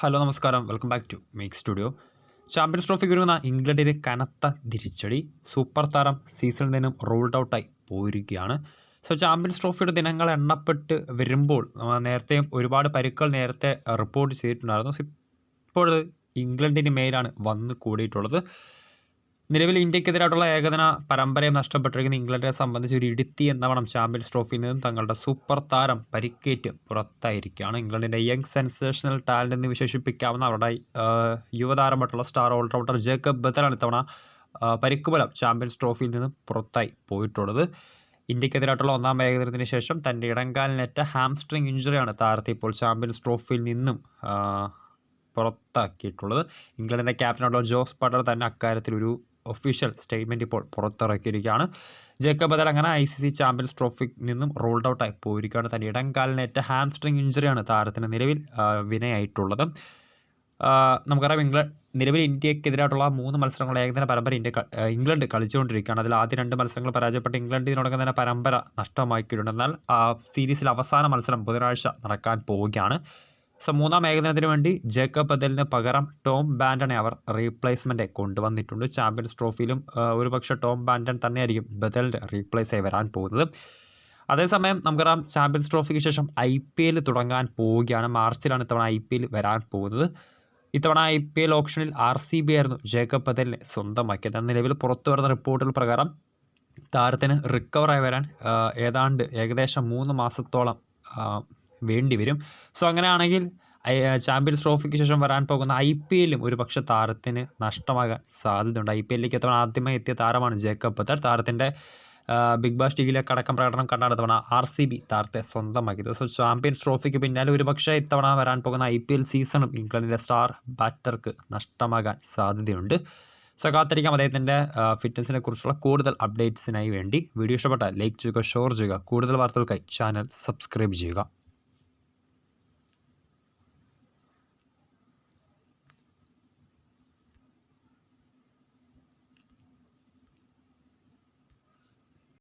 Hello നമസ്കാരം. Welcome back to make studio Champions Trophy ഒരുങ്ങുന്ന ഇംഗ്ലണ്ടിന് കനത്ത തിരിച്ചടി. സൂപ്പർ താരം സീസണിൽ നിന്നും റോൾഡ് ഔട്ടായി പോയിരിക്കുകയാണ്. സോ ചാമ്പ്യൻസ് ട്രോഫിയുടെ ദിനങ്ങൾ എണ്ണപ്പെട്ട് വരുമ്പോൾ നേരത്തെയും നേരത്തെ ഒരുപാട് പരുക്കൾ നേരത്തെ റിപ്പോർട്ട് ചെയ്തിട്ടുണ്ടായിരുന്നു. ഇപ്പോൾ ഇംഗ്ലണ്ടിന് മേലാണ് വന്ന് കൂടിയിട്ടുള്ളത്. നിലവിൽ ഇന്ത്യക്കെതിരായിട്ടുള്ള ഏകദിന പരമ്പരയും നഷ്ടപ്പെട്ടിരിക്കുന്ന ഇംഗ്ലണ്ടിനെ സംബന്ധിച്ച് ഒരു ഇടുത്തി എന്ന വണം ചാമ്പ്യൻസ് ട്രോഫിയിൽ നിന്നും തങ്ങളുടെ സൂപ്പർ താരം പരിക്കേറ്റ് പുറത്തായിരിക്കുകയാണ്. ഇംഗ്ലണ്ടിന്റെ യങ് സെൻസേഷണൽ ടാലന്റ് എന്ന് വിശേഷിപ്പിക്കാവുന്ന അവരുടെ യുവതാരമായിട്ടുള്ള സ്റ്റാർ ഓൾറൗണ്ടർ ജേക്കബ് ബത്തലാണ് ഇത്തവണ പരിക്കുബലം ചാമ്പ്യൻസ് ട്രോഫിയിൽ നിന്നും പുറത്തായി പോയിട്ടുള്ളത്. ഇന്ത്യക്കെതിരായിട്ടുള്ള ഒന്നാം ഏകദിനത്തിന് ശേഷം തന്റെ ഇടങ്കാലിനേറ്റ ഹാംസ്ട്രിങ് ഇഞ്ചുറിയാണ് താരത്തെ ഇപ്പോൾ ചാമ്പ്യൻസ് ട്രോഫിയിൽ നിന്നും പുറത്താക്കിയിട്ടുള്ളത്. ഇംഗ്ലണ്ടിന്റെ ക്യാപ്റ്റനായിട്ടുള്ള ജോസ് ബട്ടർ തന്നെ അക്കാര്യത്തിൽ ഒരു ഒഫീഷ്യൽ സ്റ്റേറ്റ്മെന്റ് ഇപ്പോൾ പുറത്തിറക്കിയിരിക്കുകയാണ്. ജേക്കബ് അങ്ങനെ ഐ സി സി ചാമ്പ്യൻസ് ട്രോഫിയിൽ നിന്നും റോൾഡ് ഔട്ടായി പോയിരിക്കുകയാണ്. തന്റെ ഇടംകാലിനേറ്റ ഹാംസ്ട്രിങ് ഇഞ്ചുറിയാണ് താരത്തിന് നിലവിൽ വിനയായിട്ടുള്ളത്. നമുക്കറിയാം ഇംഗ്ലണ്ട് നിലവിൽ ഇന്ത്യക്കെതിരായിട്ടുള്ള മൂന്ന് മത്സരങ്ങൾ ഏകദിന പരമ്പര ഇന്ത്യ ഇംഗ്ലണ്ട് കളിച്ചുകൊണ്ടിരിക്കുകയാണ്. അതിൽ ആദ്യ രണ്ട് മത്സരങ്ങൾ പരാജയപ്പെട്ട് ഇംഗ്ലണ്ട് ഇതിനോടകം തന്നെ പരമ്പര നഷ്ടമാക്കിയിട്ടുണ്ട്. എന്നാൽ സീരീസിൽ അവസാന മത്സരം ബുധനാഴ്ച നടക്കാൻ പോവുകയാണ്. സോ മൂന്നാം ഏകദിനത്തിന് വേണ്ടി ജേക്കബ് ബദലിന് പകരം ടോം ബാൻഡനെ അവർ റീപ്ലേസ്മെന്റ് കൊണ്ടുവന്നിട്ടുണ്ട്. ചാമ്പ്യൻസ് ട്രോഫിയിലും ഒരുപക്ഷെ ടോം ബാൻഡൻ തന്നെയായിരിക്കും ബദലിന്റെ റീപ്ലേസ് ആയി വരാൻ പോകുന്നത്. അതേസമയം നമുക്കറിയാം ചാമ്പ്യൻസ് ട്രോഫിക്ക് ശേഷം ഐ പി എൽ തുടങ്ങാൻ പോവുകയാണ്. മാർച്ചിലാണ് ഇത്തവണ ഐ പി എൽ വരാൻ പോകുന്നത്. ഇത്തവണ ഐ പി എൽ ഓപ്ഷനിൽ ആർ സി ബി ആയിരുന്നു ജേക്കബ് ബദലിനെ സ്വന്തമാക്കിയത്. നിലവിൽ പുറത്തു വരുന്ന റിപ്പോർട്ടുകൾ പ്രകാരം താരത്തിന് റിക്കവറായി വരാൻ ഏതാണ്ട് ഏകദേശം മൂന്ന് മാസത്തോളം ആ, വേണ്ടി വരും സോ അങ്ങനെയാണെങ്കിൽ ചാമ്പ്യൻസ് ട്രോഫിക്ക് ശേഷം വരാൻ പോകുന്ന ഐ പി എല്ലും ഒരു പക്ഷേ താരത്തിന് നഷ്ടമാകാൻ സാധ്യതയുണ്ട്. ഐ പി എല്ലിലേക്ക് എത്തവണ ആദ്യമായി എത്തിയ താരമാണ് ജേക്കബ് ബത്തർ താരത്തിന്റെ ബിഗ് ബാഷ് ലീഗിലെ കടക്കം പ്രകടനം കണ്ടാണ് ഇത്തവണ ആർ സി ബി താരത്തെ സ്വന്തമാക്കിയത്. സോ ചാമ്പ്യൻസ് ട്രോഫിക്ക് പിന്നാലെ ഒരു പക്ഷേ ഇത്തവണ വരാൻ പോകുന്ന ഐ പി എൽ സീസണും ഇംഗ്ലണ്ടിന്റെ സ്റ്റാർ ബാറ്റർക്ക് നഷ്ടമാകാൻ സാധ്യതയുണ്ട്. സോ കാത്തിരിക്കാം അദ്ദേഹത്തിന്റെ ഫിറ്റ്നസിനെ കുറിച്ചുള്ള കൂടുതൽ അപ്ഡേറ്റ്സിനായി വേണ്ടി. വീഡിയോ ഇഷ്ടപ്പെട്ടാൽ ലൈക്ക് ചെയ്യുക ഷെയർ ചെയ്യുക. കൂടുതൽ വാർത്തകൾക്കായി ചാനൽ സബ്സ്ക്രൈബ് ചെയ്യുക.